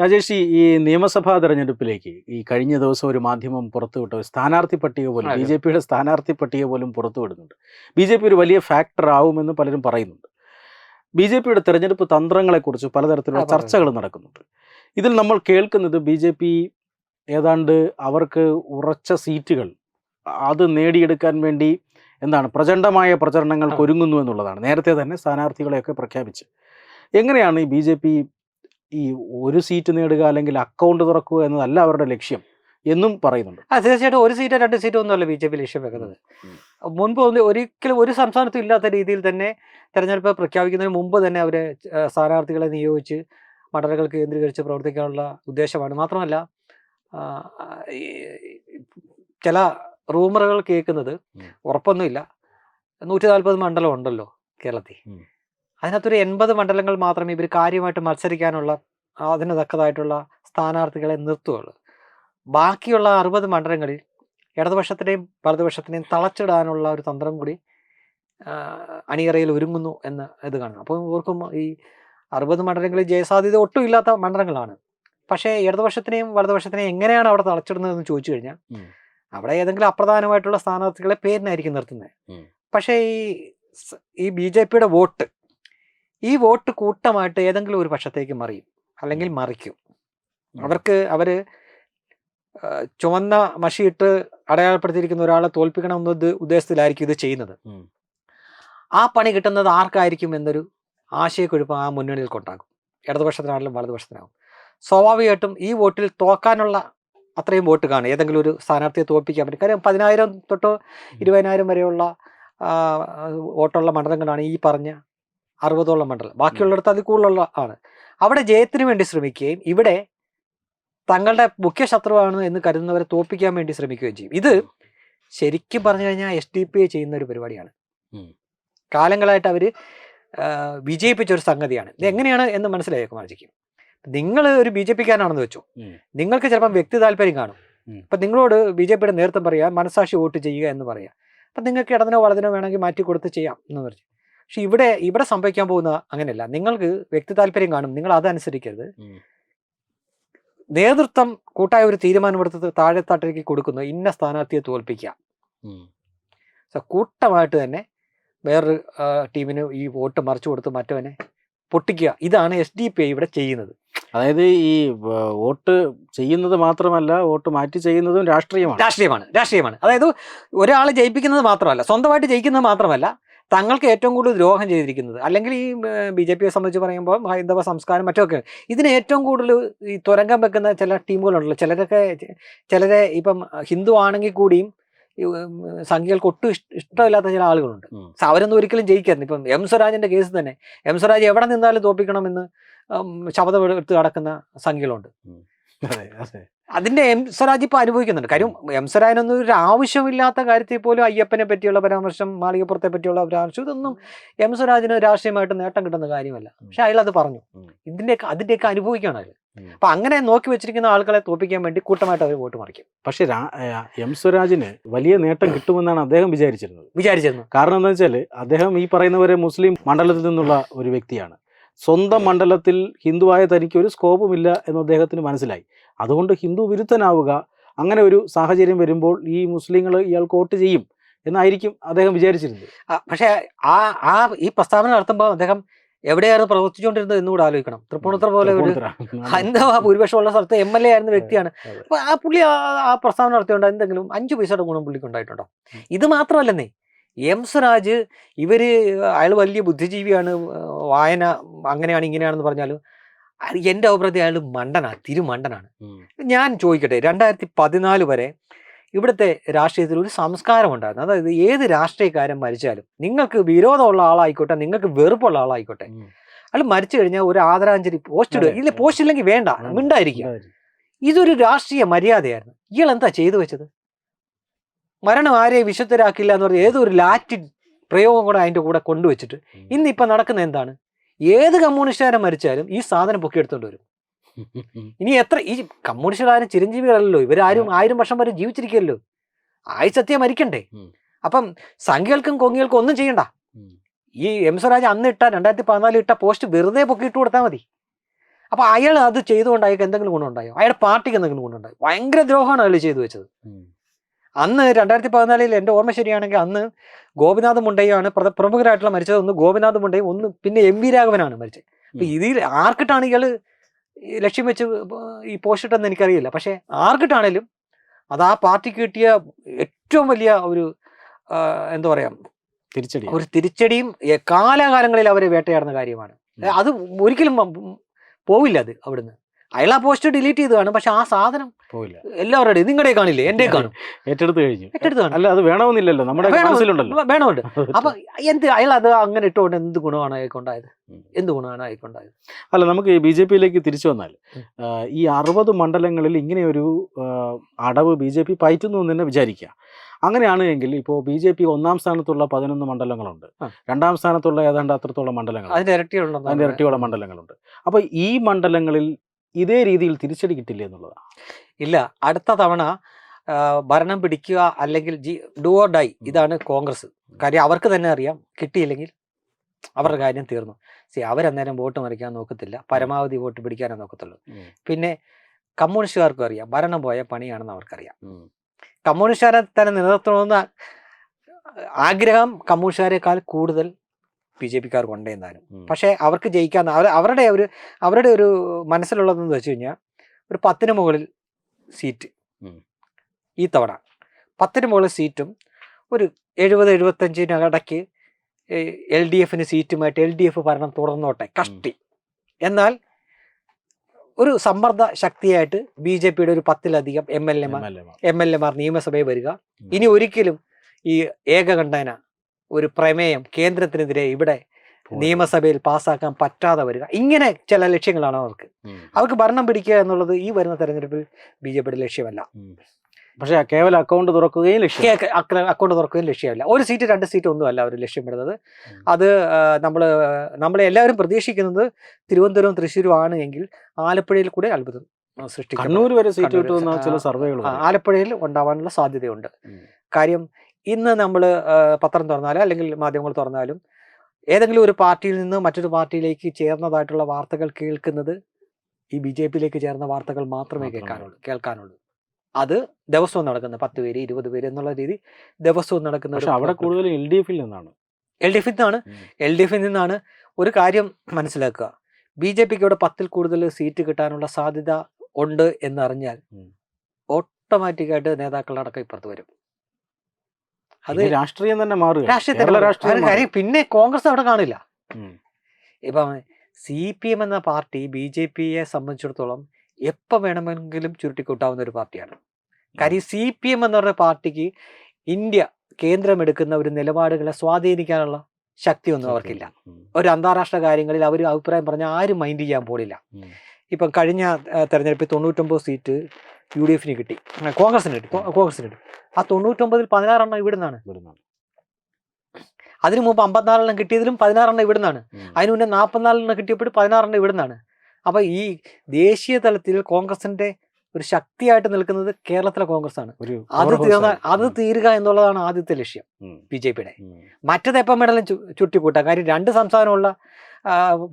രാജേഷ് ഈ- നിയമസഭാ തെരഞ്ഞെടുപ്പിലേക്ക് ഈ കഴിഞ്ഞ ദിവസം ഒരു മാധ്യമം പുറത്തുവിട്ട സ്ഥാനാർത്ഥി പട്ടിക പോലും. ബി ജെ പിയുടെ സ്ഥാനാർത്ഥി പട്ടിക പോലും പുറത്തുവിടുന്നുണ്ട്. ബി ജെ പി ഒരു വലിയ ഫാക്ടർ ആവുമെന്ന് പലരും പറയുന്നുണ്ട്. ബി ജെ പിയുടെ തെരഞ്ഞെടുപ്പ് തന്ത്രങ്ങളെക്കുറിച്ച് പലതരത്തിലുള്ള ചർച്ചകൾ നടക്കുന്നുണ്ട്. ഇതിൽ നമ്മൾ കേൾക്കുന്നത് ബി ജെ പി ഏതാണ്ട് അവർക്ക് ഉറച്ച സീറ്റുകൾ അത് നേടിയെടുക്കാൻ വേണ്ടി എന്താണ് പ്രചണ്ഡമായ പ്രചരണങ്ങൾക്ക്. ഒരുങ്ങുന്നു എന്നുള്ളതാണ്. നേരത്തെ തന്നെ സ്ഥാനാർത്ഥികളെയൊക്കെ പ്രഖ്യാപിച്ച്. എങ്ങനെയാണ് ഈ ബി ജെ പി ഈ ഒരു സീറ്റ് നേടുക അല്ലെങ്കിൽ അക്കൗണ്ട് തുറക്കുക എന്നതല്ല അവരുടെ ലക്ഷ്യം എന്നും പറയുന്നുണ്ട്. ആ തീർച്ചയായിട്ടും ഒരു സീറ്റോ രണ്ട് സീറ്റോ ഒന്നുമല്ല ബി ജെ പി ലക്ഷ്യം വെക്കുന്നത്. മുൻപ് ഒരിക്കലും ഒരു സംസ്ഥാനത്തും ഇല്ലാത്ത രീതിയിൽ തന്നെ തെരഞ്ഞെടുപ്പ് പ്രഖ്യാപിക്കുന്നതിന് മുമ്പ് തന്നെ അവരെ സ്ഥാനാർത്ഥികളെ നിയോഗിച്ച് മണ്ഡലങ്ങൾ കേന്ദ്രീകരിച്ച് പ്രവർത്തിക്കാനുള്ള ഉദ്ദേശമാണ്. മാത്രമല്ല ഈ ചില റൂമറുകൾ കേൾക്കുന്നത് ഉറപ്പൊന്നുമില്ല. നൂറ്റി നാൽപ്പത് മണ്ഡലം ഉണ്ടല്ലോ കേരളത്തിൽ. അതിനകത്തൊരു എൺപത് മണ്ഡലങ്ങൾ മാത്രമേ ഇവർ കാര്യമായിട്ട് മത്സരിക്കാനുള്ള അതിന് തക്കതായിട്ടുള്ള സ്ഥാനാർത്ഥികളെ നിർത്തുകയുള്ളൂ. ബാക്കിയുള്ള അറുപത് മണ്ഡലങ്ങളിൽ ഇടതുപക്ഷത്തിനെയും വലതുപക്ഷത്തിനെയും തളച്ചിടാനുള്ള ഒരു തന്ത്രം കൂടി അണിയറയിൽ ഒരുങ്ങുന്നു എന്ന് ഇത് കാണുന്നു. അപ്പോൾ ഓർക്കും ഈ അറുപത് മണ്ഡലങ്ങളിൽ ജയസാധ്യത ഒട്ടും ഇല്ലാത്ത മണ്ഡലങ്ങളാണ്. പക്ഷേ ഇടതുപക്ഷത്തിനെയും വലതുപക്ഷത്തിനെയും എങ്ങനെയാണ് അവിടെ തളച്ചിടുന്നതെന്ന് ചോദിച്ചു കഴിഞ്ഞാൽ. അവിടെ ഏതെങ്കിലും അപ്രധാനമായിട്ടുള്ള സ്ഥാനാർത്ഥികളെ പേരിനായിരിക്കും നിർത്തുന്നത്. പക്ഷേ ഈ ഈ ബി ജെ പിയുടെ വോട്ട് ഈ വോട്ട് കൂട്ടമായിട്ട് ഏതെങ്കിലും ഒരു പക്ഷത്തേക്ക് മറിയും അല്ലെങ്കിൽ മറിക്കും. അവർക്ക് അവർ ആ, ചുവന്ന മഷിയിട്ട് അടയാളപ്പെടുത്തിയിരിക്കുന്ന ഒരാളെ തോൽപ്പിക്കണം എന്നത് ഉദ്ദേശത്തിലായിരിക്കും ഇത് ചെയ്യുന്നത്. ആ പണി കിട്ടുന്നത് ആർക്കായിരിക്കും എന്നൊരു ആശയക്കുഴപ്പം ആ മുന്നണിയിൽ കൊണ്ടാകും. ഇടതുപക്ഷത്തിനാണെങ്കിലും വലതുപക്ഷത്തിനാകും സ്വാഭാവികമായിട്ടും ഈ വോട്ടിൽ തോക്കാനുള്ള അത്രയും വോട്ട് കാണും. ഏതെങ്കിലും ഒരു സ്ഥാനാർത്ഥിയെ തോൽപ്പിക്കാൻ പറ്റും. കാര്യം പതിനായിരം തൊട്ട് ഇരുപതിനായിരം വരെയുള്ള വോട്ടുള്ള മണ്ഡലങ്ങളാണ് ഈ പറഞ്ഞ അറുപതോളം മണ്ഡലം. ബാക്കിയുള്ളിടത്ത് അതിൽ കൂടുതലുള്ള ആണ്. അവിടെ ജയത്തിന് വേണ്ടി ശ്രമിക്കുകയും ഇവിടെ തങ്ങളുടെ മുഖ്യ ശത്രുവാണ് എന്ന് കരുതുന്നവരെ തോപ്പിക്കാൻ വേണ്ടി ശ്രമിക്കുകയും ചെയ്യും. ഇത് ശരിക്കും പറഞ്ഞു കഴിഞ്ഞാൽ എസ് ഡി പി ചെയ്യുന്ന ഒരു പരിപാടിയാണ്. കാലങ്ങളായിട്ട് അവർ വിജയിപ്പിച്ച ഒരു സംഗതിയാണ്. ഇത് എങ്ങനെയാണ് എന്ന് മനസ്സിലായി കുമാർജിക്ക് നിങ്ങൾ ഒരു ബി ജെ പിക്കാരനാണെന്ന് വെച്ചു. നിങ്ങൾക്ക് ചിലപ്പം വ്യക്തി താല്പര്യം കാണും. അപ്പം നിങ്ങളോട് ബി ജെ പിയുടെ നേതൃത്വം പറയുക മനസാക്ഷി വോട്ട് ചെയ്യുക എന്ന് പറയാം അപ്പൊ നിങ്ങൾക്ക് ഇടതിനോ വളതിനോ വേണമെങ്കിൽ മാറ്റി കൊടുത്ത് ചെയ്യാം എന്ന് പറഞ്ഞു. പക്ഷെ ഇവിടെ ഇവിടെ സംഭവിക്കാൻ പോകുന്ന അങ്ങനെയല്ല. നിങ്ങൾക്ക് വ്യക്തി താല്പര്യം കാണും. നിങ്ങൾ അതനുസരിക്കരുത്. നേതൃത്വം കൂട്ടായ ഒരു തീരുമാനമെടുത്ത് താഴെ തട്ടിലേക്ക് കൊടുക്കുന്നു. ഇന്ന സ്ഥാനാർത്ഥിയെ തോൽപ്പിക്കുക. സോ കൂട്ടമായിട്ട് തന്നെ വേറൊരു ടീമിന് ഈ വോട്ട് മറിച്ചു കൊടുത്ത് മറ്റവനെ പൊട്ടിക്കുക. ഇതാണ് എസ് ഡി പി ഐ ഇവിടെ ചെയ്യുന്നത്. അതായത് ഈ വോട്ട് ചെയ്യുന്നത് മാത്രമല്ല വോട്ട് മാറ്റി ചെയ്യുന്നതും രാഷ്ട്രീയമാണ്. രാഷ്ട്രീയമാണ്. രാഷ്ട്രീയമാണ്. അതായത് ഒരാളെ ജയിപ്പിക്കുന്നത് മാത്രമല്ല സ്വന്തമായിട്ട് ജയിക്കുന്നത് മാത്രമല്ല തങ്ങൾക്ക് ഏറ്റവും കൂടുതൽ ദ്രോഹം ചെയ്തിരിക്കുന്നത്. അല്ലെങ്കിൽ ഈ ബി ജെ പിയെ സംബന്ധിച്ച് പറയുമ്പോൾ ഹൈന്ദവ സംസ്കാരം മറ്റൊക്കെ. ഇതിന് ഏറ്റവും കൂടുതൽ ഈ തുരങ്കം വെക്കുന്ന ചില ടീമുകളുണ്ടല്ലോ. ചിലരൊക്കെ ചിലരെ ഇപ്പം ഹിന്ദു ആണെങ്കിൽ കൂടിയും സംഖ്യകൾക്ക് ഒട്ടും ഇഷ്ട- ഇഷ്ടമില്ലാത്ത ചില ആളുകളുണ്ട്. അവരൊന്നും ഒരിക്കലും ജയിക്കായിരുന്നു ഇപ്പം എം സ്വരാജിന്റെ കേസ് തന്നെ. എം സ്വരാജ് എവിടെ നിന്നാലും തോപ്പിക്കണമെന്ന് ശബ്ദം എടുത്ത് നടക്കുന്ന സംഖ്യകളുണ്ട്. അതിന്റെ എം സ്വരാജ് ഇപ്പൊ അനുഭവിക്കുന്നുണ്ട്. കാര്യം എം സ്വരാജിനൊന്നും ഒരു ആവശ്യമില്ലാത്ത കാര്യത്തിൽ പോലും അയ്യപ്പനെ പറ്റിയുള്ള പരാമർശം മാളികപ്പുറത്തെ പറ്റിയുള്ള പരാമർശം ഇതൊന്നും എം സ്വരാജിന് രാഷ്ട്രീയമായിട്ട് നേട്ടം കിട്ടുന്ന കാര്യമല്ല. പക്ഷെ അയാൾ അത് പറഞ്ഞു. ഇതിന്റെ അതിന്റെയൊക്കെ അനുഭവിക്കുകയാണ് അയാൾ. അപ്പൊ അങ്ങനെ നോക്കി വെച്ചിരിക്കുന്ന ആളുകളെ തോപ്പിക്കാൻ വേണ്ടി കൂട്ടമായിട്ട് അവർ വോട്ട് മറിക്കും. പക്ഷെ എം സ്വരാജിന് വലിയ നേട്ടം കിട്ടുമെന്നാണ് അദ്ദേഹം വിചാരിച്ചിരുന്നത്. വിചാരിച്ചിരുന്നു. കാരണം എന്താ വെച്ചാൽ അദ്ദേഹം ഈ പറയുന്നവരെ മുസ്ലിം മണ്ഡലത്തിൽ നിന്നുള്ള ഒരു വ്യക്തിയാണ്. സ്വന്തം മണ്ഡലത്തിൽ ഹിന്ദുവായ തനിക്ക് ഒരു സ്കോപ്പുമില്ല എന്ന് അദ്ദേഹത്തിന് മനസ്സിലായി അതുകൊണ്ട് ഹിന്ദു വിരുദ്ധനാവുക അങ്ങനെ ഒരു സാഹചര്യം വരുമ്പോൾ ഈ മുസ്ലിങ്ങൾ ഇയാൾക്ക് വോട്ട് ചെയ്യും എന്നായിരിക്കും അദ്ദേഹം വിചാരിച്ചിരുന്നത് പക്ഷേ ആ ആ ഈ പ്രസ്താവന നടത്തുമ്പോൾ അദ്ദേഹം എവിടെയായിരുന്നു പ്രവർത്തിച്ചുകൊണ്ടിരുന്നത് എന്നുകൂടെ ആലോചിക്കണം തൃപ്പൂണിത്ര പോലെ ഒരു. ഹൈന്ദവ ഭൂരിപക്ഷമുള്ള സ്ഥലത്ത് എം എൽ എ ആയിരുന്ന വ്യക്തിയാണ്. അപ്പൊ ആ പുള്ളി ആ- പ്രസ്താവന നടത്തിയോണ്ട് എന്തെങ്കിലും അഞ്ചു പൈസയുടെ ഗുണം പുള്ളിക്ക് ഉണ്ടായിട്ടുണ്ടോ. ഇത് മാത്രമല്ലെന്നേ എം സ്വരാജ് ഇവർ അയാൾ വലിയ ബുദ്ധിജീവിയാണ് വായന അങ്ങനെയാണ് ഇങ്ങനെയാണെന്ന് പറഞ്ഞാലും എന്റെ അഭിപ്രായത്തിൽ അയാൾ മണ്ടനാണ് തിരുമണ്ടനാണ്. ഞാൻ ചോദിക്കട്ടെ രണ്ടായിരത്തി പതിനാല് വരെ ഇവിടുത്തെ രാഷ്ട്രീയത്തിൽ ഒരു സംസ്കാരം ഉണ്ടായിരുന്നു. അതായത് ഏത് രാഷ്ട്രീയക്കാരൻ മരിച്ചാലും നിങ്ങൾക്ക് വിരോധമുള്ള ആളായിക്കോട്ടെ നിങ്ങൾക്ക് വെറുപ്പുള്ള ആളായിക്കോട്ടെ. അയാൾ മരിച്ചു കഴിഞ്ഞാൽ ഒരു ആദരാഞ്ജലി പോസ്റ്റ് ഇടുക ഇല്ല പോസ്റ്റ് ഇല്ലെങ്കിൽ വേണ്ട മിണ്ടായിരിക്കും ഇതൊരു രാഷ്ട്രീയ മര്യാദയായിരുന്നു. ഇയാൾ എന്താ ചെയ്തു വെച്ചത്? മരണം ആരെയും വിശുദ്ധരാക്കില്ല എന്ന് പറഞ്ഞ ഏതൊരു ലാറ്റിൻ പ്രയോഗം കൂടെ അതിന്റെ കൂടെ കൊണ്ടുവച്ചിട്ട് ഇന്നിപ്പോൾ ഇന്ന് ഇപ്പൊ നടക്കുന്ന എന്താണ്? ഏത് കമ്മ്യൂണിസ്റ്റുകാരൻ മരിച്ചാലും ഈ സാധനം പൊക്കിയെടുത്തോണ്ട് വരും. ഇനി എത്ര ഈ കമ്മ്യൂണിസ്റ്റുകാരും ചിരഞ്ജീവികളല്ലോ ഇവരാരും ആയിരം വർഷം വരെ ജീവിച്ചിരിക്കുമല്ലോ ആയിസത്യം മരിക്കണ്ടേ? അപ്പം സംഖ്യകൾക്കും കൊങ്ങികൾക്കും ഒന്നും ചെയ്യണ്ട. ഈ എം സ്വരാജ് അന്ന് ഇട്ട രണ്ടായിരത്തി പതിനാലിൽ ഇട്ട പോസ്റ്റ് വെറുതെ പൊക്കിയിട്ട് കൊടുത്താൽ മതി. അപ്പൊ അയാൾ അത് ചെയ്തുകൊണ്ട് അയാൾക്ക് എന്തെങ്കിലും ഗുണമുണ്ടായോ അയാളുടെ പാർട്ടിക്ക് എന്തെങ്കിലും ഗുണമുണ്ടായോ ഭയങ്കര ദ്രോഹമാണ് അയാൾ ചെയ്തു വെച്ചത്. അന്ന് രണ്ടായിരത്തി പതിനാലിൽ എന്റെ ഓർമ്മ ശരിയാണെങ്കിൽ അന്ന് ഗോപിനാഥ് മുണ്ടയാണ് പ്ര പ്രമുഖരായിട്ടുള്ള മരിച്ചത്. ഒന്ന് ഗോപിനാഥ് മുണ്ടയും ഒന്ന് പിന്നെ എം വി രാഘവനാണ് മരിച്ചത്. അപ്പം. ഇതിൽ ആർക്കിട്ടാണ് ഇയാൾ ലക്ഷ്യം വെച്ച് ഈ പോസ്റ്റ് ഇട്ടെന്ന് എനിക്കറിയില്ല. പക്ഷേ ആർക്കിട്ടാണേലും അത് ആ പാർട്ടിക്ക് കിട്ടിയ ഏറ്റവും വലിയ ഒരു എന്താ പറയാ തിരിച്ചടി. ഒരു തിരിച്ചടിയും കാലാകാലങ്ങളിൽ അവരെ വേട്ടയാടുന്ന കാര്യമാണ്. അത് ഒരിക്കലും പോവില്ല അത് അവിടുന്ന്. അയാൾ ആ പോസ്റ്റ് ഡിലീറ്റ് ചെയ്ത് കാണും. പക്ഷെ ആ സാധനം പോയില്ല. എല്ലാവരുടെ നിങ്ങളുടെ കാണില്ലേ? എന്റെ കാണും. ഏറ്റെടുത്ത് കഴിഞ്ഞു. ഏറ്റെടുത്ത് കാണും. അല്ല അത് വേണമെന്നില്ലല്ലോ. നമ്മുടെ വേണമുണ്ട് അപ്പൊ എന്ത് അയാൾ അത് അങ്ങനെ ഇട്ടുകൊണ്ട് എന്ത് ഗുണമാണ് ആയിക്കൊണ്ടായത്. എന്ത് ഗുണമാണ് ആയിക്കൊണ്ടായത് അല്ല നമുക്ക് ബി ജെ പിയിലേക്ക് തിരിച്ചു വന്നാൽ ഈ അറുപത് മണ്ഡലങ്ങളിൽ ഇങ്ങനെയൊരു ഒരു അടവ് ബി ജെ പി പയറ്റുന്നു എന്ന് തന്നെ വിചാരിക്കുക. അങ്ങനെയാണ് എങ്കിൽ ഇപ്പോൾ ബി ജെ പി ഒന്നാം സ്ഥാനത്തുള്ള പതിനൊന്ന് മണ്ഡലങ്ങളുണ്ട്. രണ്ടാം സ്ഥാനത്തുള്ള ഏതാണ്ട് അത്രത്തോളം മണ്ഡലങ്ങൾ അതിന്റെ ഇരട്ടിയുള്ള അതിന്റെ ഇരട്ടിയുള്ള മണ്ഡലങ്ങളുണ്ട്. അപ്പോൾ ഈ മണ്ഡലങ്ങളിൽ ഇതേ രീതിയിൽ തിരിച്ചടി കിട്ടില്ല എന്നുള്ളതാണ് ഇല്ല. അടുത്ത തവണ ഭരണം പിടിക്കുക അല്ലെങ്കിൽ ജി ഡു ഓർ ഡൈ ഇതാണ് കോൺഗ്രസ്. കാര്യം അവർക്ക് തന്നെ അറിയാം. കിട്ടിയില്ലെങ്കിൽ അവരുടെ കാര്യം തീർന്നു. സി അവരന്നേരം വോട്ട് മറിക്കാൻ നോക്കത്തില്ല. പരമാവധി വോട്ട് പിടിക്കാനേ നോക്കത്തുള്ളൂ. പിന്നെ കമ്മ്യൂണിസ്റ്റുകാർക്കും അറിയാം. ഭരണം പോയ പണിയാണെന്ന് അവർക്കറിയാം. കമ്മ്യൂണിസ്റ്റുകാരെ തന്നെ നിലനിർത്തണമെന്ന ആഗ്രഹം കമ്മ്യൂണിസ്റ്റുകാരെക്കാൾ കൂടുതൽ ബി ജെ പിക്കാർക്ക് ഉണ്ടെന്നാലും ഉം. പക്ഷേ അവർക്ക് ജയിക്കാൻ അവർ അവരുടെ ഒരു അവരുടെ ഒരു മനസ്സിലുള്ളതെന്ന് വെച്ച് കഴിഞ്ഞാൽ ഒരു പത്തിന് മുകളിൽ സീറ്റ്. ഈ തവണ പത്തിന് മുകളിൽ സീറ്റും ഒരു എഴുപത് എഴുപത്തഞ്ചിനടയ്ക്ക് എൽ ഡി എഫിന് സീറ്റുമായിട്ട് എൽ ഡി എഫ് ഭരണം തുടർന്നോട്ടെ കഷ്ടി. എന്നാൽ ഒരു സമ്മർദ്ദ ശക്തിയായിട്ട് ബി ജെ പിയുടെ ഒരു പത്തിലധികം എം എൽ എമാർ എം എൽ എമാർ നിയമസഭയിൽ വരിക. ഇനി ഒരിക്കലും ഈ ഏകകണ്ഠേന ഒരു പ്രമേയം കേന്ദ്രത്തിനെതിരെ ഇവിടെ നിയമസഭയിൽ പാസ്സാക്കാൻ പറ്റാതെ വരിക. ഇങ്ങനെ ചില ലക്ഷ്യങ്ങളാണ് അവർക്ക്. അവർക്ക് ഭരണം പിടിക്കുക എന്നുള്ളത് ഈ വരുന്ന തെരഞ്ഞെടുപ്പിൽ ബി ജെ പിയുടെ ലക്ഷ്യമല്ല പക്ഷേ കേവലം അക്കൗണ്ട് തുറക്കുകയും ലക്ഷ്യം. അക്കൗണ്ട് തുറക്കുകയും ലക്ഷ്യമല്ല. ഒരു സീറ്റ് രണ്ട് സീറ്റ് ഒന്നും അല്ല അവർ ലക്ഷ്യമിടുന്നത്. അത് നമ്മൾ നമ്മൾ എല്ലാവരും പ്രതീക്ഷിക്കുന്നത് തിരുവനന്തപുരം തൃശ്ശൂരും ആണ് എങ്കിൽ ആലപ്പുഴയിൽ കൂടെ അത്ഭുതം സൃഷ്ടിക്കും കണ്ണൂർ വരെ സീറ്റ് കണ്ണൂര് കിട്ടുമെന്ന ചില സർവേകൾ ആലപ്പുഴയിൽ ഉണ്ടാവാനുള്ള സാധ്യതയുണ്ട്. കാര്യം ഇന്ന് നമ്മൾ പത്രം തുറന്നാലും അല്ലെങ്കിൽ മാധ്യമങ്ങൾ തുറന്നാലും ഏതെങ്കിലും ഒരു പാർട്ടിയിൽ നിന്ന് മറ്റൊരു പാർട്ടിയിലേക്ക് ചേർന്നതായിട്ടുള്ള വാർത്തകൾ കേൾക്കുന്നത് ഈ ബി ജെ പിയിലേക്ക് ചേർന്ന വാർത്തകൾ മാത്രമേ. കേൾക്കാനുള്ളൂ കേൾക്കാനുള്ളൂ അത് ദിവസവും നടക്കുന്ന പത്ത് പേര് ഇരുപത് പേര് എന്നുള്ള രീതി ദിവസവും നടക്കുന്ന അവിടെ കൂടുതലും എൽ ഡി എഫിൽ നിന്നാണ് എൽ ഡി എഫിൽ നിന്നാണ്. എൽ ഡി എഫിൽ നിന്നാണ് ഒരു കാര്യം മനസ്സിലാക്കുക ബി ജെ പിക്ക് ഇവിടെ പത്തിൽ കൂടുതൽ സീറ്റ് കിട്ടാനുള്ള സാധ്യത ഉണ്ട് എന്നറിഞ്ഞാൽ. ഓട്ടോമാറ്റിക്കായിട്ട് നേതാക്കളുടെ അടക്കം ഇപ്പുറത്ത് വരും അത് രാഷ്ട്രീയം തന്നെ മാറുക. രാഷ്ട്രീയത്തിൽ പിന്നെ കോൺഗ്രസ് അവിടെ കാണില്ല. ഇപ്പം സി പി എം എന്ന പാർട്ടി ബി ജെ പിയെ സംബന്ധിച്ചിടത്തോളം എപ്പോൾ വേണമെങ്കിലും ചുരുട്ടിക്കൂട്ടാവുന്ന ഒരു പാർട്ടിയാണ്. കാര്യം സി പി എം എന്ന് പറഞ്ഞ പാർട്ടിക്ക് ഇന്ത്യ കേന്ദ്രമെടുക്കുന്ന ഒരു നിലപാടുകളെ സ്വാധീനിക്കാനുള്ള ശക്തി ഒന്നും അവർക്കില്ല ഒരു അന്താരാഷ്ട്ര കാര്യങ്ങളിൽ അവർ അഭിപ്രായം പറഞ്ഞാൽ ആരും മൈൻഡ് ചെയ്യാൻ പോലില്ല. ഇപ്പം കഴിഞ്ഞ തെരഞ്ഞെടുപ്പിൽ തൊണ്ണൂറ്റൊമ്പത് സീറ്റ് യു ഡി എഫിന് കിട്ടി. കോൺഗ്രസിന് കിട്ടി. കോൺഗ്രസിന് കിട്ടി. ആ തൊണ്ണൂറ്റൊമ്പതിൽ പതിനാറെണ്ണം ഇവിടെ നിന്നാണ് അതിനു മുമ്പ് അമ്പത്തിനാലെണ്ണം കിട്ടിയതിലും പതിനാറെണ്ണം ഇവിടെ നിന്നാണ് അതിനു മുന്നേ നാൽപ്പത്തിനാലെണ്ണം കിട്ടിയപ്പോഴും പതിനാറെണ്ണം ഇവിടെ നിന്നാണ് അപ്പോൾ ഈ ദേശീയ തലത്തിൽ കോൺഗ്രസിന്റെ ഒരു ശക്തിയായിട്ട് നിൽക്കുന്നത് കേരളത്തിലെ കോൺഗ്രസ് ആണ് അത് തീർന്ന അത്. തീരുക എന്നുള്ളതാണ് ആദ്യത്തെ ലക്ഷ്യം. ബി ജെ പിയുടെ. മറ്റത് എപ്പം വേണമെങ്കിലും ചുട്ടിക്കൂട്ടാം. കാര്യം രണ്ട് സംസ്ഥാനമുള്ള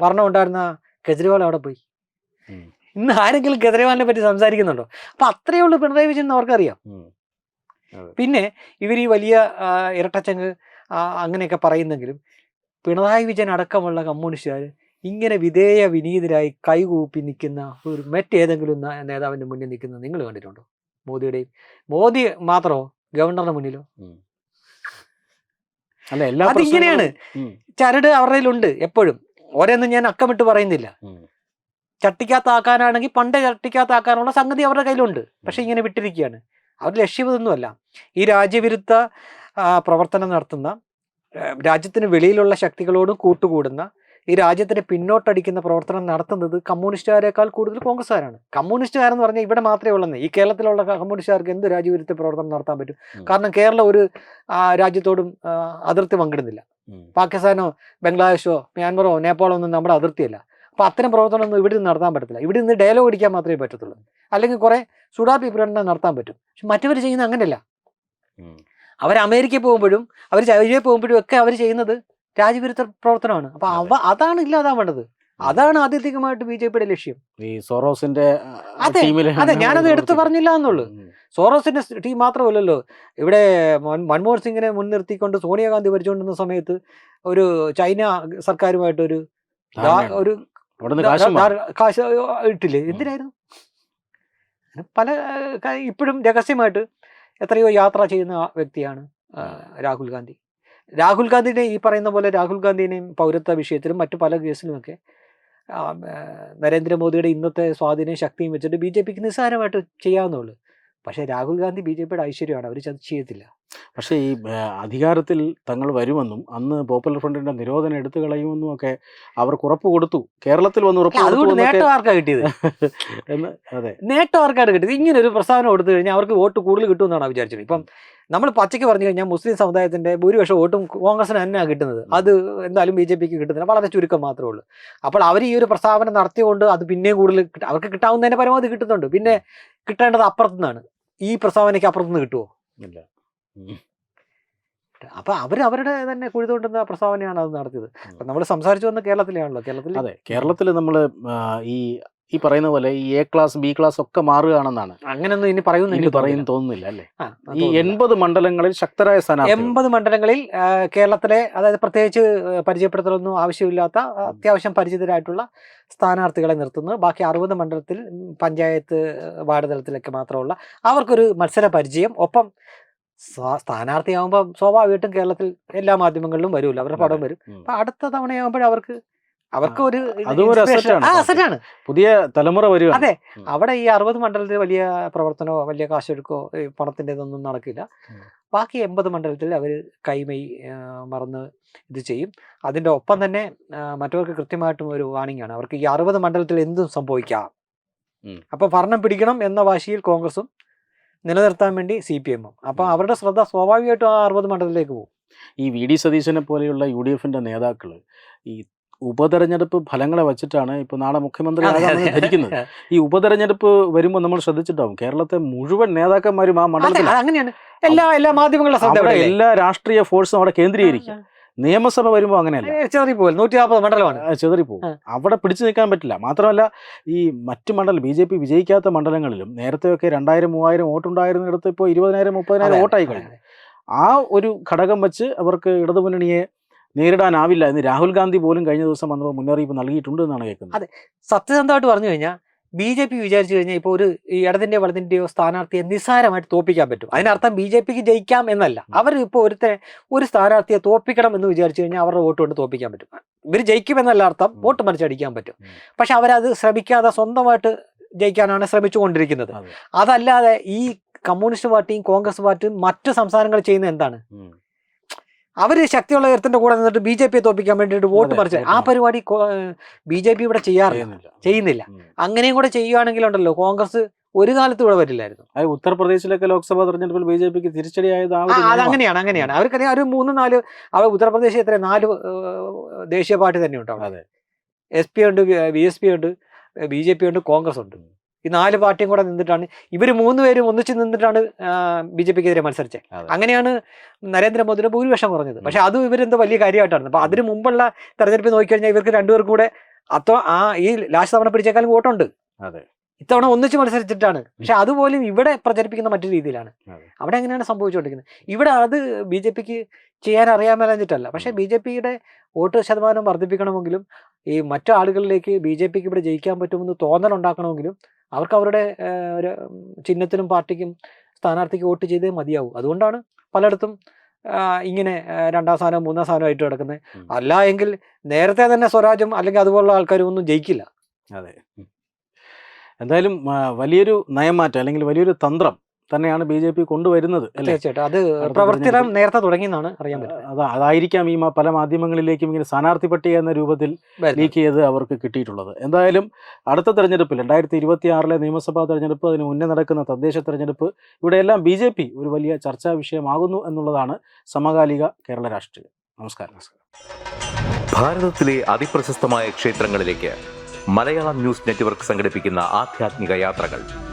ഭരണം ഉണ്ടായിരുന്ന കെജ്രിവാൾ അവിടെ പോയി. ഇന്ന് ആരെങ്കിലും കെജ്രിവാളിനെ പറ്റി സംസാരിക്കുന്നുണ്ടോ? അപ്പൊ അത്രയേ ഉള്ളൂ പിണറായി വിജയൻ എന്ന് അവർക്കറിയാം. പിന്നെ ഇവർ ഈ വലിയ ഇരട്ടച്ചങ്ങ് അങ്ങനെയൊക്കെ പറയുന്നെങ്കിലും പിണറായി വിജയൻ അടക്കമുള്ള കമ്മ്യൂണിസ്റ്റുകാർ ഇങ്ങനെ വിധേയ വിനീതരായി കൈകൂപ്പി നിൽക്കുന്ന ഒരു മറ്റേതെങ്കിലും നേതാവിന്റെ മുന്നിൽ നിൽക്കുന്നത് നിങ്ങൾ കണ്ടിട്ടുണ്ടോ? മോദിയുടെയും. മോദി മാത്രമോ ഗവർണറുടെ മുന്നിലോ? അല്ല എല്ലാ അതിങ്ങനെയാണ്. ചരട് അവരുടെ ഉണ്ട് എപ്പോഴും. ഓരോന്നും ഞാൻ അക്കമിട്ട് പറയുന്നില്ല. ചട്ടിക്കകത്താക്കാനാണെങ്കിൽ പണ്ട് ചട്ടിക്കകത്താക്കാനുള്ള സംഗതി അവരുടെ കയ്യിലുണ്ട്. പക്ഷെ ഇങ്ങനെ വിട്ടിരിക്കുകയാണ്. അവർ ലക്ഷ്യമിതൊന്നുമല്ല. ഈ രാജ്യവിരുദ്ധ പ്രവർത്തനം നടത്തുന്ന രാജ്യത്തിന് വെളിയിലുള്ള ശക്തികളോടും കൂട്ടുകൂടുന്ന ഈ രാജ്യത്തിന് പിന്നോട്ടടിക്കുന്ന പ്രവർത്തനം നടത്തുന്നത് കമ്മ്യൂണിസ്റ്റുകാരെക്കാൾ കൂടുതൽ കോൺഗ്രസ്സുകാരാണ്. കമ്മ്യൂണിസ്റ്റുകാരെന്ന് പറഞ്ഞാൽ ഇവിടെ മാത്രമേ ഉള്ളെന്ന്. ഈ കേരളത്തിലുള്ള കമ്മ്യൂണിസ്റ്റുകാർക്ക് എന്ത് രാജ്യവിരുദ്ധ പ്രവർത്തനം നടത്താൻ പറ്റും? കാരണം കേരളം ഒരു രാജ്യത്തോടും അതിർത്തി പങ്കിടുന്നില്ല. പാകിസ്ഥാനോ ബംഗ്ലാദേശോ മ്യാൻമറോ നേപ്പാളോ ഒന്നും നമ്മുടെ അതിർത്തിയല്ല. അപ്പൊ അത്തരം പ്രവർത്തനമൊന്നും ഇവിടെ നിന്ന് നടത്താൻ പറ്റത്തില്ല. ഇവിടെ നിന്ന് ഡയലോഗ് അടിക്കാൻ മാത്രമേ പറ്റത്തുള്ളൂ. അല്ലെങ്കിൽ കുറേ സുഡാപ്പി പ്രകടനം നടത്താൻ പറ്റും. പക്ഷെ മറ്റവർ ചെയ്യുന്നത് അങ്ങനെയല്ല. അവർ അമേരിക്കയിൽ പോകുമ്പോഴും അവർ ചൈനയിൽ പോകുമ്പോഴും ഒക്കെ അവർ ചെയ്യുന്നത് രാജ്യവിരുദ്ധ പ്രവർത്തനമാണ്. അപ്പൊ അവ അതാണ് ഇല്ലാതാവേണ്ടത് അതാണ് ആത്യന്തികമായിട്ട് ബി ജെ പിയുടെ ലക്ഷ്യം. ഈ സോറോസിന്റെ അതെ, അതെ ഞാനത് എടുത്തു പറഞ്ഞില്ല എന്നുള്ളു. സോറോസിന്റെ ടീം മാത്രമല്ലല്ലോ. ഇവിടെ മൻ- മൻമോഹൻ സിംഗിനെ മുൻനിർത്തിക്കൊണ്ട് സോണിയാഗാന്ധി ഭരിച്ചുകൊണ്ടിരുന്ന സമയത്ത് ഒരു ചൈന സർക്കാരുമായിട്ട് ഒരു കാശും ഇട്ടില്ലേ? എന്തിനായിരുന്നു? പല ഇപ്പോഴും രഹസ്യമായിട്ട് എത്രയോ യാത്ര ചെയ്യുന്ന വ്യക്തിയാണ് രാഹുൽ ഗാന്ധി. രാഹുൽ ഗാന്ധിനെ ഈ പറയുന്ന പോലെ രാഹുൽ ഗാന്ധിനെയും പൗരത്വ വിഷയത്തിലും മറ്റു പല കേസിലുമൊക്കെ നരേന്ദ്രമോദിയുടെ ഇന്നത്തെ സ്വാധീനം ശക്തിയും വെച്ചിട്ട് ബി ജെ പിക്ക് നിസ്സാരമായിട്ട് ചെയ്യാവുന്നുള്ളൂ പക്ഷേ രാഹുൽ ഗാന്ധി ബി ജെ പിയുടെ ഐശ്വര്യമാണ്. അവർ ചർച്ച ചെയ്യത്തില്ല. പക്ഷേ ഈ അധികാരത്തിൽ തങ്ങൾ വരുമെന്നും അന്ന് പോപ്പുലർ ഫ്രണ്ടിന്റെ നിരോധനം എടുത്തു കളയുമെന്നും ഒക്കെ അവർക്ക് ഉറപ്പ് കൊടുത്തു. കേരളത്തിൽ വന്ന് ഉറപ്പ് അതുകൊണ്ട് നേട്ടം കിട്ടിയത്? എന്ന് അതെ. നേട്ടം ആർക്കാണ് കിട്ടിയത്? ഇങ്ങനെ ഒരു പ്രസ്താവന കൊടുത്തു കഴിഞ്ഞാൽ അവർക്ക് വോട്ട് കൂടുതൽ കിട്ടുമെന്നാണ് വിചാരിച്ചത്. ഇപ്പം നമ്മൾ പച്ചയ്ക്ക് പറഞ്ഞു കഴിഞ്ഞാൽ മുസ്ലിം സമുദായത്തിന്റെ ഭൂരിപക്ഷം വോട്ടും കോൺഗ്രസിന് തന്നെയാണ് കിട്ടുന്നത്. അത് എന്തായാലും ബി ജെ പിക്ക് കിട്ടുന്നില്ല. വളരെ ചുരുക്കം മാത്രമേ ഉള്ളൂ. അപ്പോൾ അവർ ഈ ഒരു പ്രസ്താവന നടത്തിയുകൊണ്ട് അത് പിന്നെയും കൂടുതൽ അവർക്ക് കിട്ടാവുന്നതിന്റെ പരമാവധി കിട്ടുന്നുണ്ട്. പിന്നെ കിട്ടേണ്ടത് അപ്പുറത്തു നിന്നാണ് ഈ പ്രസ്താവനയ്ക്ക് അപ്പുറത്തുനിന്ന് കിട്ടുമോ ഇല്ല. അപ്പൊ അവർ അവരുടെ തന്നെ കുഴിതുകൊണ്ടുന്ന പ്രസ്താവനയാണ് അത് നടത്തിയത്. നമ്മൾ സംസാരിച്ചു വന്ന കേരളത്തിലാണല്ലോ കേരളത്തിൽ അതെ. കേരളത്തിൽ നമ്മൾ ഈ ഈ പറയുന്ന പോലെ ഈ എ ക്ലാസ് ബി ക്ലാസ് ഒക്കെ മാറുകയാണെന്നാണ്. അങ്ങനെയൊന്നും ഇനി പറയുന്നു എനിക്ക് പറയുന്നു തോന്നുന്നില്ല. അല്ലേ? ഈ എൺപത് മണ്ഡലങ്ങളിൽ ശക്തരായ സ്ഥാനാർത്ഥി എൺപത് മണ്ഡലങ്ങളിൽ കേരളത്തിലെ അതായത് പ്രത്യേകിച്ച് പരിചയപ്പെടുത്തലൊന്നും ആവശ്യമില്ലാത്ത അത്യാവശ്യം പരിചിതരായിട്ടുള്ള സ്ഥാനാർത്ഥികളെ നിർത്തുന്നു. ബാക്കി അറുപത് മണ്ഡലത്തിൽ പഞ്ചായത്ത് വാർഡ് തലത്തിലൊക്കെ മാത്രമുള്ള അവർക്കൊരു മത്സര പരിചയം. ഒപ്പം സ്ഥാനാർത്ഥിയാകുമ്പോൾ സ്വാഭാവികമായിട്ടും കേരളത്തിൽ എല്ലാ മാധ്യമങ്ങളിലും വരുമല്ലോ അവരുടെ പടം വരും. അപ്പൊ അടുത്ത തവണയാകുമ്പോൾ അവർക്ക് അവർക്ക് ഒരു ആണ് പുതിയ തലമുറ വരിക അതെ. അവിടെ ഈ അറുപത് മണ്ഡലത്തിൽ വലിയ പ്രവർത്തനമോ വലിയ കാശൊഴുക്കോ പണത്തിന്റെ പണത്തിന്റെ ഇതൊന്നും നടക്കില്ല ബാക്കി എൺപത് മണ്ഡലത്തിൽ അവർ കൈമൈ മറന്ന് ഇത് ചെയ്യും. അതിന്റെ ഒപ്പം തന്നെ മറ്റവർക്ക് കൃത്യമായിട്ടും ഒരു വാണിംഗ് ആണ്. അവർക്ക് ഈ അറുപത് മണ്ഡലത്തിൽ എന്തും സംഭവിക്കാം. അപ്പൊ ഭരണം പിടിക്കണം എന്ന വാശിയിൽ കോൺഗ്രസും നിലനിർത്താൻ വേണ്ടി സി പി എമ്മും അപ്പൊ അവരുടെ ശ്രദ്ധ സ്വാഭാവികമായിട്ടും ആ അറുപത് മണ്ഡലത്തിലേക്ക് പോകും. ഈ വി ഡി സതീശനെ പോലെയുള്ള യു ഡി എഫിന്റെ നേതാക്കൾ ഈ ഉപതെരഞ്ഞെടുപ്പ് ഫലങ്ങളെ വെച്ചിട്ടാണ് ഇപ്പൊ നാളെ മുഖ്യമന്ത്രി ആകാമെന്ന് ധരിക്കുന്നത് ഈ ഉപതെരഞ്ഞെടുപ്പ് വരുമ്പോൾ നമ്മൾ ശ്രദ്ധിച്ചിട്ടാവും കേരളത്തെ മുഴുവൻ നേതാക്കന്മാരും ആ മണ്ഡലത്തിൽ അങ്ങനെയാണ് എല്ലാ എല്ലാ മാധ്യമങ്ങളുടെ എല്ലാ രാഷ്ട്രീയ ഫോഴ്സും അവിടെ കേന്ദ്രീകരിക്കും. നിയമസഭ വരുമ്പോൾ അങ്ങനെയല്ല. ഏ, ചെറിപ്പോൽ നൂറ്റി നാൽപ്പത് മണ്ഡലമാണ് ചിതറിപ്പോകും. അവിടെ പിടിച്ചു നിൽക്കാൻ പറ്റില്ല. മാത്രമല്ല ഈ മറ്റ് മണ്ഡലം ബി ജെ പി വിജയിക്കാത്ത മണ്ഡലങ്ങളിലും നേരത്തെയൊക്കെ രണ്ടായിരം മൂവായിരം വോട്ടുണ്ടായിരുന്നിടത്ത് ഇപ്പോൾ ഇരുപതിനായിരം മുപ്പതിനായിരം വോട്ടായി കഴിഞ്ഞു. ആ ഒരു ഘടകം വെച്ച് അവർക്ക് ഇടതുമുന്നണിയെ നേരിടാനാവില്ല എന്ന് രാഹുൽ ഗാന്ധി പോലും കഴിഞ്ഞ ദിവസം വന്നപ്പോൾ മുന്നറിയിപ്പ് നൽകിയിട്ടുണ്ട് എന്നാണ് കേൾക്കുന്നത് അതെ. സത്യസന്ധമായിട്ട് പറഞ്ഞു കഴിഞ്ഞാൽ ബി ജെ പി വിചാരിച്ചു കഴിഞ്ഞാൽ ഇപ്പോൾ ഒരു ഈ വലതിന്റെയോ സ്ഥാനാർത്ഥിയെ നിസ്സാരമായിട്ട് തോപ്പിക്കാൻ പറ്റും അതിനർത്ഥം ബി ജെ പിക്ക് ജയിക്കാം എന്നല്ല അവർ ഇപ്പോൾ ഒരുത്തെ ഒരു സ്ഥാനാർത്ഥിയെ തോപ്പിക്കണം എന്ന് വിചാരിച്ചു കഴിഞ്ഞാൽ അവരുടെ വോട്ട് കൊണ്ട് തോപ്പിക്കാൻ പറ്റും ഇവർ ജയിക്കും എന്നല്ല അർത്ഥം. വോട്ട് മറിച്ചടിക്കാൻ പറ്റും. പക്ഷെ അവരത് ശ്രമിക്കാതെ സ്വന്തമായിട്ട് ജയിക്കാനാണ് ശ്രമിച്ചുകൊണ്ടിരിക്കുന്നത് അതെ. അതല്ലാതെ ഈ കമ്മ്യൂണിസ്റ്റ് പാർട്ടിയും കോൺഗ്രസ് പാർട്ടിയും മറ്റു സംസ്ഥാനങ്ങൾ ചെയ്യുന്നത് എന്താണ്. അവർ ശക്തിയുള്ള ഉയരത്തിന്റെ കൂടെ നിന്നിട്ട് ബി ജെ പിയെ തോപ്പിക്കാൻ വേണ്ടിയിട്ട് വോട്ട് മറിച്ച് ആ പരിപാടി ബി ജെ പി ഇവിടെ ചെയ്യാറില്ല. ചെയ്യുന്നില്ല. അങ്ങനെയും കൂടെ ചെയ്യുകയാണെങ്കിലുണ്ടല്ലോ കോൺഗ്രസ് ഒരു കാലത്ത് ഇവിടെ വരില്ലായിരുന്നു. അത് ഉത്തർപ്രദേശിലൊക്കെ ലോക്സഭാ തെരഞ്ഞെടുപ്പിൽ ബി ജെ പിക്ക് തിരിച്ചടിയായത് അത്. അങ്ങനെയാണ് അങ്ങനെയാണ്. അവർക്കറിയാം ഒരു മൂന്ന് നാല് അവർ ഉത്തർപ്രദേശിൽ എത്ര നാല് ദേശീയ പാർട്ടി തന്നെ ഉണ്ടാവും എസ് പി ഉണ്ട് ബി എസ് പി ഉണ്ട് ബി ജെ പി ഉണ്ട് കോൺഗ്രസ് ഉണ്ട്. ഈ നാല് പാർട്ടിയും കൂടെ നിന്നിട്ടാണ് ഇവർ മൂന്ന് പേരും ഒന്നിച്ച് നിന്നിട്ടാണ് ബി ജെ പിക്കെതിരെ മത്സരിച്ചത്. അങ്ങനെയാണ് നരേന്ദ്രമോദിയുടെ ഭൂരിപക്ഷം കുറഞ്ഞത്. പക്ഷെ അത് ഇവരെന്തോ വലിയ കാര്യമായിട്ടാണ്. അപ്പൊ അതിന് മുമ്പുള്ള തെരഞ്ഞെടുപ്പ് നോക്കിക്കഴിഞ്ഞാൽ ഇവർക്ക് രണ്ടുപേർക്കും കൂടെ അത്തോ ആ ഈ ലാസ്റ്റ് തവണ പിടിച്ചേക്കാളും വോട്ടുണ്ട്. അതെ. ഇത്തവണ ഒന്നിച്ച് മത്സരിച്ചിട്ടാണ്. പക്ഷെ അതുപോലും ഇവിടെ പ്രചരിപ്പിക്കുന്ന മറ്റൊരു രീതിയിലാണ്. അവിടെ എങ്ങനെയാണ് സംഭവിച്ചുകൊണ്ടിരിക്കുന്നത്? ഇവിടെ അത് ബി ജെ പിക്ക് ചെയ്യാൻ അറിയാൻ മേലഞ്ഞിട്ടല്ല പക്ഷെ ബി ജെ പിയുടെ വോട്ട് ശതമാനം വർദ്ധിപ്പിക്കണമെങ്കിലും ഈ മറ്റു ആളുകളിലേക്ക് ബി ജെ പിക്ക് ഇവിടെ ജയിക്കാൻ പറ്റുമെന്ന് തോന്നലുണ്ടാക്കണമെങ്കിലും അവർക്ക് അവരുടെ ഒരു ചിഹ്നത്തിനും പാർട്ടിക്കും സ്ഥാനാർത്ഥിക്ക് വോട്ട് ചെയ്തേ മതിയാവും. അതുകൊണ്ടാണ് പലയിടത്തും ഇങ്ങനെ രണ്ടാം സ്ഥാനം മൂന്നാം സ്ഥാനമായിട്ട് കിടക്കുന്നത്. ഉം. അല്ല എങ്കിൽ നേരത്തെ തന്നെ സ്വരാജും അല്ലെങ്കിൽ അതുപോലുള്ള ആൾക്കാരും ഒന്നും ജയിക്കില്ല. അതെ. എന്തായാലും വലിയൊരു നയമാറ്റം അല്ലെങ്കിൽ വലിയൊരു തന്ത്രം തന്നെയാണ് ബി ജെ പി കൊണ്ടുവരുന്നത് അല്ലേ? തീർച്ചയായിട്ടും. അത് പ്രവർത്തനം നേരത്തെ തുടങ്ങിയെന്നാണ് അറിയാൻ പറ്റുന്നത്. അത് അതായിരിക്കാം ഈ പല മാധ്യമങ്ങളിലേക്കും ഇങ്ങനെ സ്ഥാനാർത്ഥി പട്ടിക എന്ന രൂപത്തിൽ. ലീക്ക് ചെയ്ത് അവർക്ക് കിട്ടിയിട്ടുള്ളത്. എന്തായാലും അടുത്ത തെരഞ്ഞെടുപ്പിൽ രണ്ടായിരത്തി ഇരുപത്തി ആറിലെ നിയമസഭാ തെരഞ്ഞെടുപ്പ് അതിന് മുന്നേ നടക്കുന്ന തദ്ദേശ തെരഞ്ഞെടുപ്പ് ഇവിടെയെല്ലാം ബി ജെ പി ഒരു വലിയ ചർച്ചാ വിഷയമാകുന്നു എന്നുള്ളതാണ് സമകാലിക കേരള രാഷ്ട്രീയം. നമസ്കാരം. ഭാരതത്തിലെ അതിപ്രശസ്തമായ ക്ഷേത്രങ്ങളിലേക്ക് മലയാളം ന്യൂസ് നെറ്റ്വർക്ക് സംഘടിപ്പിക്കുന്ന ആധ്യാത്മിക യാത്രകൾ.